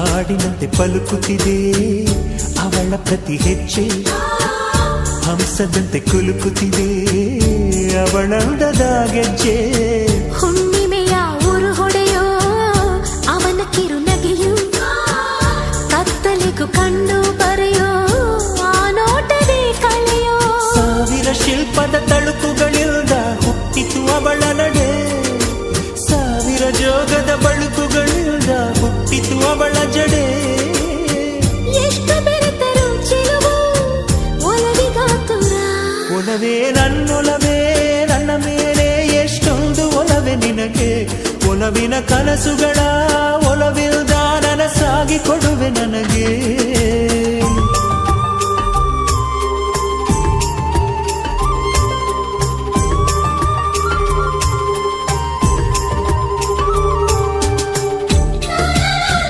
ಹಾಡಿನಂತೆ ಪಲುಕುತ್ತಿದೆ. ಅವಳ ಪ್ರತಿ ಹೆಜ್ಜೆ ಹಂಸದಂತೆ ಕುಲುಕುತ್ತಿದೆ. ಅವಳಂದದ ಗೆಜ್ಜೆ ಹುಣ್ಣಿಮೆಯ ಊರು ಹೊಡೆಯೋ ಅವನ ಕಿರುನಗೆಯು ಕತ್ತಲಿಗೂ ಕಣ್ಣು ಬರೆಯೋ ಆ ನೋಟವೇ ಕಳೆಯೋ ಸಾವಿರ ಶಿಲ್ಪದ ತಳುಕುಗಳಿಂದ ಹುಟ್ಟಿತು ಅವಳ ನಡೆ. ಒಲವೇ ನನ್ನೊಲವೇ ನನ್ನ ಮೇಲೆ ಎಷ್ಟೊಂದು ಒಲವೆ ನಿನಗೆ. ಒಲವಿನ ಕನಸುಗಳ